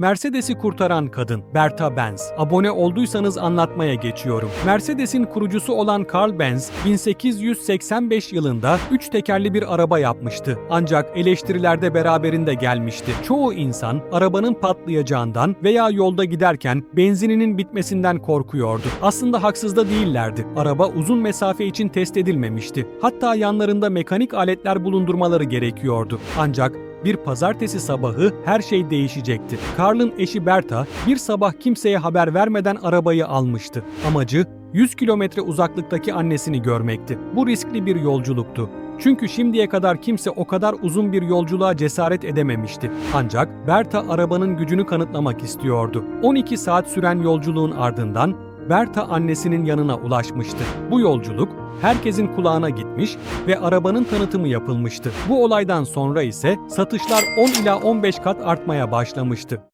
Mercedes'i kurtaran kadın Berta Benz. Abone olduysanız anlatmaya geçiyorum. Mercedes'in kurucusu olan Carl Benz 1885 yılında 3 tekerli bir araba yapmıştı. Ancak eleştirilerde beraberinde gelmişti. Çoğu insan arabanın patlayacağından veya yolda giderken benzininin bitmesinden korkuyordu. Aslında haksız da değillerdi. Araba uzun mesafe için test edilmemişti. Hatta yanlarında mekanik aletler bulundurmaları gerekiyordu. Ancak bir pazartesi sabahı her şey değişecekti. Karl'ın eşi Berta bir sabah kimseye haber vermeden arabayı almıştı. Amacı 100 kilometre uzaklıktaki annesini görmekti. Bu riskli bir yolculuktu. Çünkü şimdiye kadar kimse o kadar uzun bir yolculuğa cesaret edememişti. Ancak Berta arabanın gücünü kanıtlamak istiyordu. 12 saat süren yolculuğun ardından Berta annesinin yanına ulaşmıştı. Bu yolculuk herkesin kulağına gitmiş ve arabanın tanıtımı yapılmıştı. Bu olaydan sonra ise satışlar 10 ila 15 kat artmaya başlamıştı.